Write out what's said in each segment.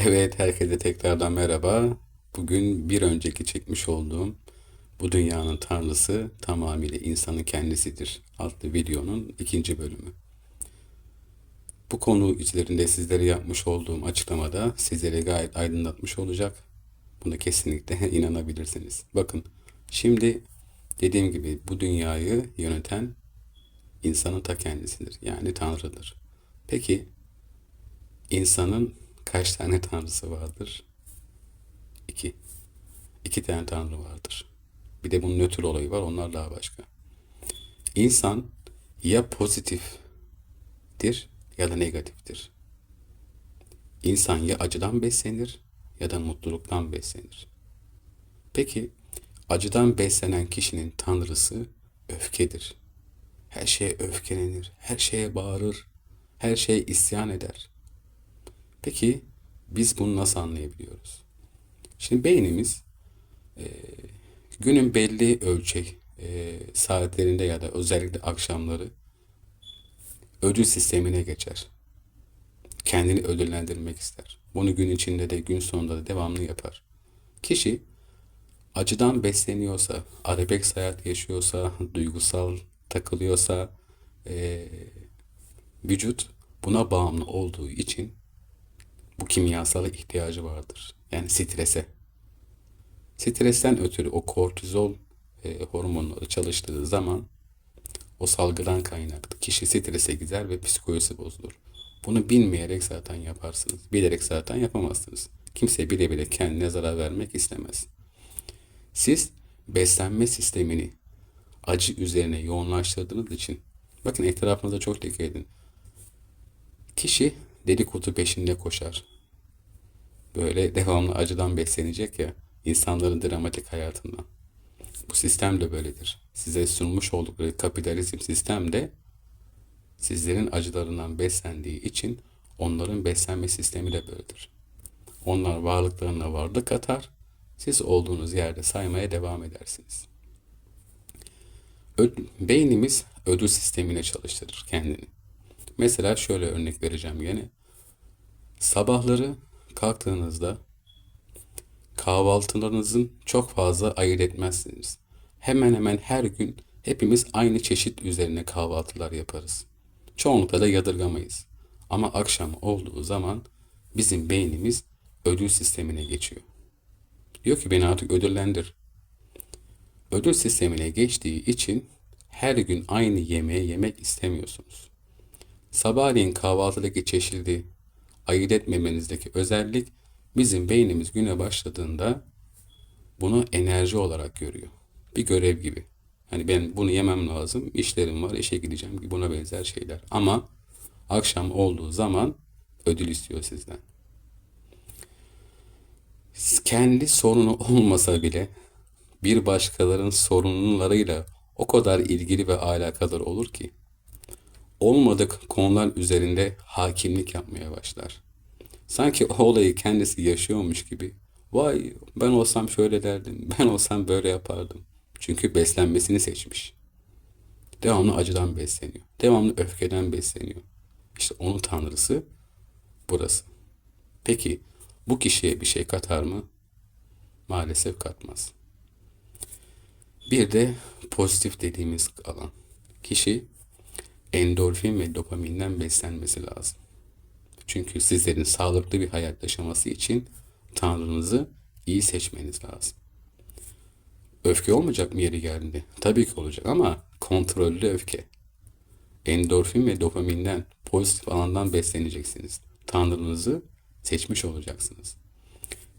Evet, herkese tekrardan merhaba. Bugün bir önceki çekmiş olduğum Bu Dünyanın Tanrısı tamamıyla insanın kendisidir adlı videonun ikinci bölümü. Bu konu üzerinde sizlere yapmış olduğum açıklamada sizleri gayet aydınlatmış olacak. Buna kesinlikle inanabilirsiniz. Bakın, şimdi dediğim gibi bu dünyayı yöneten insanın ta kendisidir. Yani Tanrı'dır. Peki insanın kaç tane tanrısı vardır? İki. İki tane tanrı vardır. Bir de bunun nötr olayı var. Onlar daha başka. İnsan ya pozitiftir ya da negatiftir. İnsan ya acıdan beslenir ya da mutluluktan beslenir. Peki acıdan beslenen kişinin tanrısı öfkedir. Her şeye öfkelenir, her şeye bağırır, her şeye isyan eder. Peki biz bunu nasıl anlayabiliyoruz? Şimdi beynimiz e, günün belli ölçek e, saatlerinde ya da özellikle akşamları ödül sistemine geçer. Kendini ödüllendirmek ister. Bunu gün içinde de gün sonunda da devamlı yapar. Kişi acıdan besleniyorsa, arabesk hayat yaşıyorsa, duygusal takılıyorsa, e, vücut buna bağımlı olduğu için bu kimyasal ihtiyacı vardır. Yani strese. Stresten ötürü o kortizol e, hormonları çalıştığı zaman o salgıdan kaynaklı kişi strese gider ve psikolojisi bozulur. Bunu bilmeyerek zaten yaparsınız. Bilerek zaten yapamazsınız. Kimse bile bile kendine zarar vermek istemez. Siz beslenme sistemini acı üzerine yoğunlaştırdığınız için bakın etrafınıza çok dikkat edin. Kişi dedikodu peşinde koşar. Böyle devamlı acıdan beslenecek ya insanların dramatik hayatından. Bu sistem de böyledir. Size sunmuş oldukları kapitalizm sistem de sizlerin acılarından beslendiği için onların beslenme sistemi de böyledir. Onlar varlıklarına varlık katar, siz olduğunuz yerde saymaya devam edersiniz. Ö- beynimiz ödül sistemine çalıştırır kendini. Mesela şöyle örnek vereceğim yine. Sabahları kalktığınızda kahvaltılarınızın çok fazla ayırt etmezsiniz. Hemen hemen her gün hepimiz aynı çeşit üzerine kahvaltılar yaparız. Çoğunlukla da yadırgamayız. Ama akşam olduğu zaman bizim beynimiz ödül sistemine geçiyor. Diyor ki beni artık ödüllendir. Ödül sistemine geçtiği için her gün aynı yemeği yemek istemiyorsunuz. Sabahleyin kahvaltıdaki çeşidi ayırt etmemenizdeki özellik bizim beynimiz güne başladığında bunu enerji olarak görüyor. Bir görev gibi. Hani ben bunu yemem lazım, işlerim var, işe gideceğim gibi buna benzer şeyler. Ama akşam olduğu zaman ödül istiyor sizden. Kendi sorunu olmasa bile bir başkalarının sorunlarıyla o kadar ilgili ve alakadar olur ki olmadık konular üzerinde hakimlik yapmaya başlar. Sanki o olayı kendisi yaşıyormuş gibi. Vay ben olsam şöyle derdim, ben olsam böyle yapardım. Çünkü beslenmesini seçmiş. Devamlı acıdan besleniyor. Devamlı öfkeden besleniyor. İşte onun tanrısı burası. Peki bu kişiye bir şey katar mı? Maalesef katmaz. Bir de pozitif dediğimiz alan. Kişi endorfin ve dopaminden beslenmesi lazım. Çünkü sizlerin sağlıklı bir hayat yaşaması için Tanrınızı iyi seçmeniz lazım. Öfke olmayacak mı yeri geldiğinde? Tabii ki olacak ama kontrollü öfke. Endorfin ve dopaminden, pozitif alandan besleneceksiniz. Tanrınızı seçmiş olacaksınız.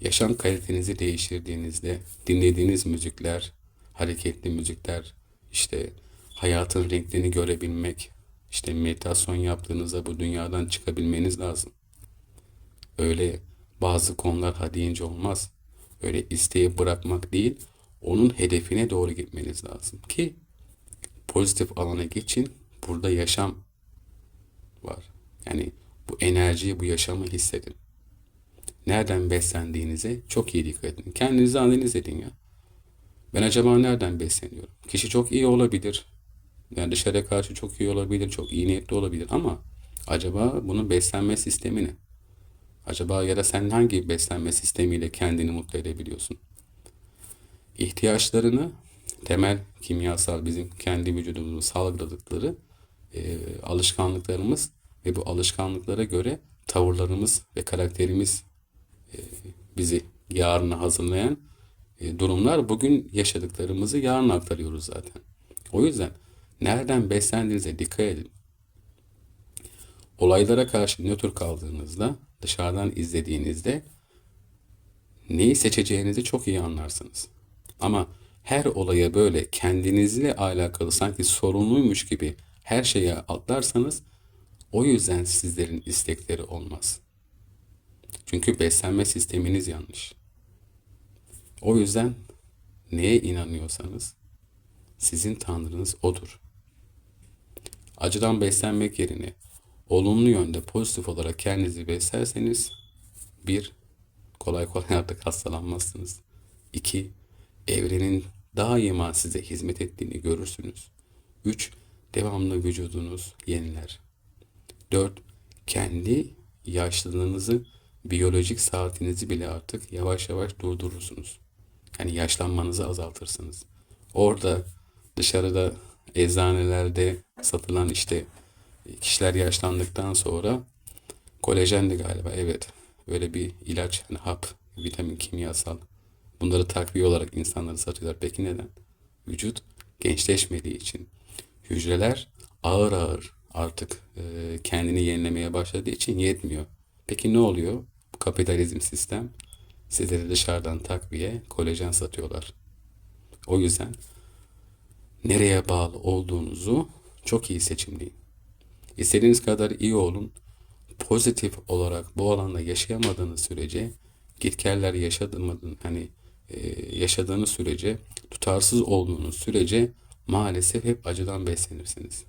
Yaşam kalitenizi değiştirdiğinizde dinlediğiniz müzikler, hareketli müzikler, işte hayatın renklerini görebilmek, işte meditasyon yaptığınızda bu dünyadan çıkabilmeniz lazım. Öyle bazı konular ha deyince olmaz. Öyle isteği bırakmak değil, onun hedefine doğru gitmeniz lazım ki pozitif alana geçin. Burada yaşam var. Yani bu enerjiyi, bu yaşamı hissedin. Nereden beslendiğinize çok iyi dikkat edin. Kendinizi analiz edin ya. Ben acaba nereden besleniyorum? Kişi çok iyi olabilir. Yani dışarıya karşı çok iyi olabilir, çok iyi niyetli olabilir ama acaba bunun beslenme sistemi ne? Acaba ya da sen hangi beslenme sistemiyle kendini mutlu edebiliyorsun? ihtiyaçlarını temel kimyasal bizim kendi vücudumuzu salgıladıkları e, alışkanlıklarımız ve bu alışkanlıklara göre tavırlarımız ve karakterimiz e, bizi yarına hazırlayan e, durumlar bugün yaşadıklarımızı yarın aktarıyoruz zaten. O yüzden nereden beslendiğinize dikkat edin. Olaylara karşı nötr kaldığınızda, dışarıdan izlediğinizde neyi seçeceğinizi çok iyi anlarsınız. Ama her olaya böyle kendinizle alakalı sanki sorumluymuş gibi her şeye atlarsanız o yüzden sizlerin istekleri olmaz. Çünkü beslenme sisteminiz yanlış. O yüzden neye inanıyorsanız sizin tanrınız odur. Acıdan beslenmek yerine olumlu yönde pozitif olarak kendinizi beslerseniz bir, kolay kolay artık hastalanmazsınız. İki, evrenin daima size hizmet ettiğini görürsünüz. 3. Devamlı vücudunuz yeniler. 4. Kendi yaşlılığınızı, biyolojik saatinizi bile artık yavaş yavaş durdurursunuz. Yani yaşlanmanızı azaltırsınız. Orada dışarıda eczanelerde satılan işte kişiler yaşlandıktan sonra kolajen de galiba evet öyle bir ilaç hani hap vitamin kimyasal Bunları takviye olarak insanları satıyorlar. Peki neden? Vücut gençleşmediği için. Hücreler ağır ağır artık e, kendini yenilemeye başladığı için yetmiyor. Peki ne oluyor? Bu kapitalizm sistem sizlere dışarıdan takviye, kolajen satıyorlar. O yüzden nereye bağlı olduğunuzu çok iyi seçimleyin. İstediğiniz kadar iyi olun. Pozitif olarak bu alanda yaşayamadığınız sürece gitgeller yaşamadığın hani e, yaşadığınız sürece, tutarsız olduğunuz sürece maalesef hep acıdan beslenirsiniz.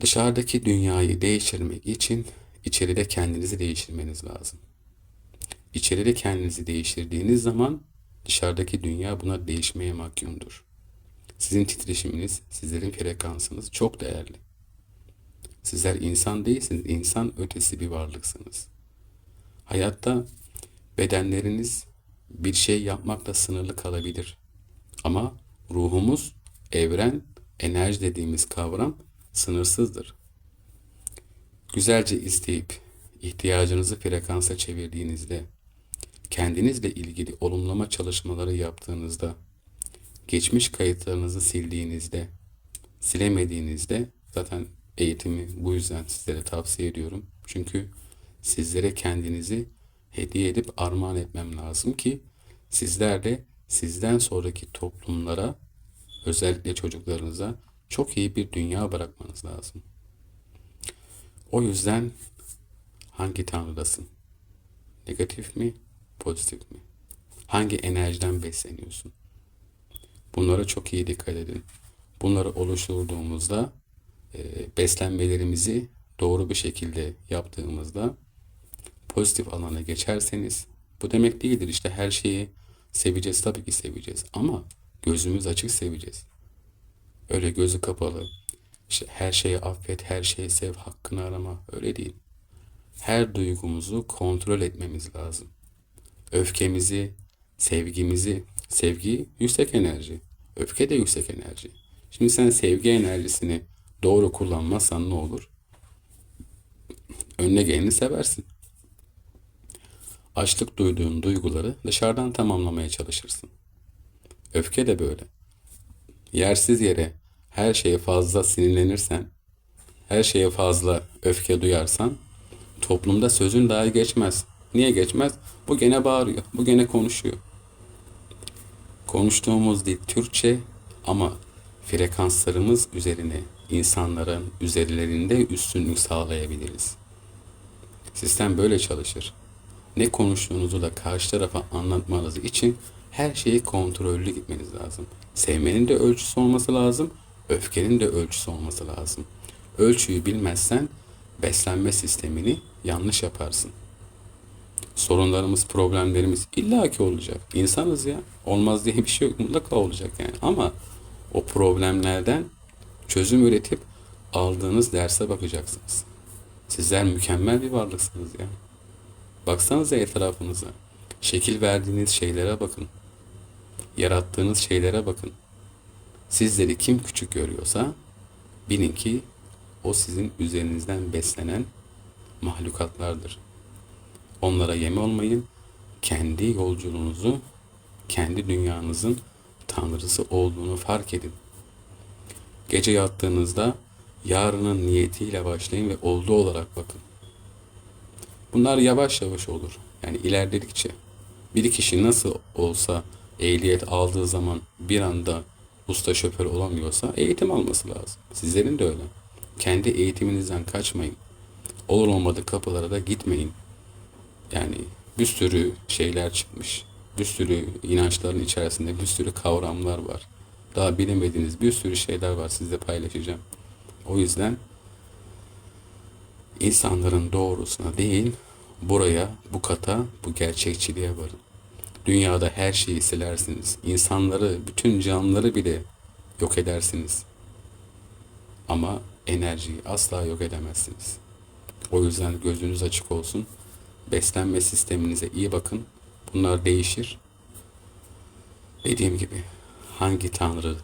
Dışarıdaki dünyayı değiştirmek için içeride kendinizi değiştirmeniz lazım. İçeride kendinizi değiştirdiğiniz zaman dışarıdaki dünya buna değişmeye mahkumdur. Sizin titreşiminiz, sizlerin frekansınız çok değerli. Sizler insan değilsiniz, insan ötesi bir varlıksınız. Hayatta Bedenleriniz bir şey yapmakla sınırlı kalabilir. Ama ruhumuz, evren, enerji dediğimiz kavram sınırsızdır. Güzelce isteyip ihtiyacınızı frekansa çevirdiğinizde, kendinizle ilgili olumlama çalışmaları yaptığınızda, geçmiş kayıtlarınızı sildiğinizde, silemediğinizde zaten eğitimi bu yüzden sizlere tavsiye ediyorum. Çünkü sizlere kendinizi hediye edip armağan etmem lazım ki sizler de sizden sonraki toplumlara özellikle çocuklarınıza çok iyi bir dünya bırakmanız lazım. O yüzden hangi tanrıdasın? Negatif mi, pozitif mi? Hangi enerjiden besleniyorsun? Bunlara çok iyi dikkat edin. Bunları oluşturduğumuzda e, beslenmelerimizi doğru bir şekilde yaptığımızda pozitif alana geçerseniz bu demek değildir işte her şeyi seveceğiz tabii ki seveceğiz ama gözümüz açık seveceğiz. Öyle gözü kapalı işte her şeyi affet, her şeyi sev, hakkını arama öyle değil. Her duygumuzu kontrol etmemiz lazım. Öfkemizi, sevgimizi, sevgi yüksek enerji, öfke de yüksek enerji. Şimdi sen sevgi enerjisini doğru kullanmazsan ne olur? Önüne geleni seversin açlık duyduğun duyguları dışarıdan tamamlamaya çalışırsın. Öfke de böyle. Yersiz yere her şeye fazla sinirlenirsen, her şeye fazla öfke duyarsan toplumda sözün dahi geçmez. Niye geçmez? Bu gene bağırıyor, bu gene konuşuyor. Konuştuğumuz dil Türkçe ama frekanslarımız üzerine insanların üzerlerinde üstünlük sağlayabiliriz. Sistem böyle çalışır ne konuştuğunuzu da karşı tarafa anlatmanız için her şeyi kontrollü gitmeniz lazım. Sevmenin de ölçüsü olması lazım, öfkenin de ölçüsü olması lazım. Ölçüyü bilmezsen beslenme sistemini yanlış yaparsın. Sorunlarımız, problemlerimiz illaki olacak. İnsanız ya. Olmaz diye bir şey yok. Mutlaka olacak yani. Ama o problemlerden çözüm üretip aldığınız derse bakacaksınız. Sizler mükemmel bir varlıksınız ya. Baksanıza etrafınıza. Şekil verdiğiniz şeylere bakın. Yarattığınız şeylere bakın. Sizleri kim küçük görüyorsa bilin ki o sizin üzerinizden beslenen mahlukatlardır. Onlara yem olmayın. Kendi yolculuğunuzu, kendi dünyanızın tanrısı olduğunu fark edin. Gece yattığınızda yarının niyetiyle başlayın ve olduğu olarak bakın. Bunlar yavaş yavaş olur. Yani ilerledikçe. Bir kişi nasıl olsa ehliyet aldığı zaman bir anda usta şoför olamıyorsa eğitim alması lazım. Sizlerin de öyle. Kendi eğitiminizden kaçmayın. Olur olmadı kapılara da gitmeyin. Yani bir sürü şeyler çıkmış. Bir sürü inançların içerisinde bir sürü kavramlar var. Daha bilemediğiniz bir sürü şeyler var sizle paylaşacağım. O yüzden insanların doğrusuna değil, buraya, bu kata, bu gerçekçiliğe varın. Dünyada her şeyi silersiniz. İnsanları, bütün canlıları bile yok edersiniz. Ama enerjiyi asla yok edemezsiniz. O yüzden gözünüz açık olsun. Beslenme sisteminize iyi bakın. Bunlar değişir. Dediğim gibi hangi tanrı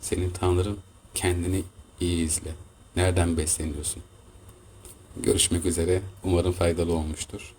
senin tanrın kendini iyi izle. Nereden besleniyorsun? Görüşmek üzere. Umarım faydalı olmuştur.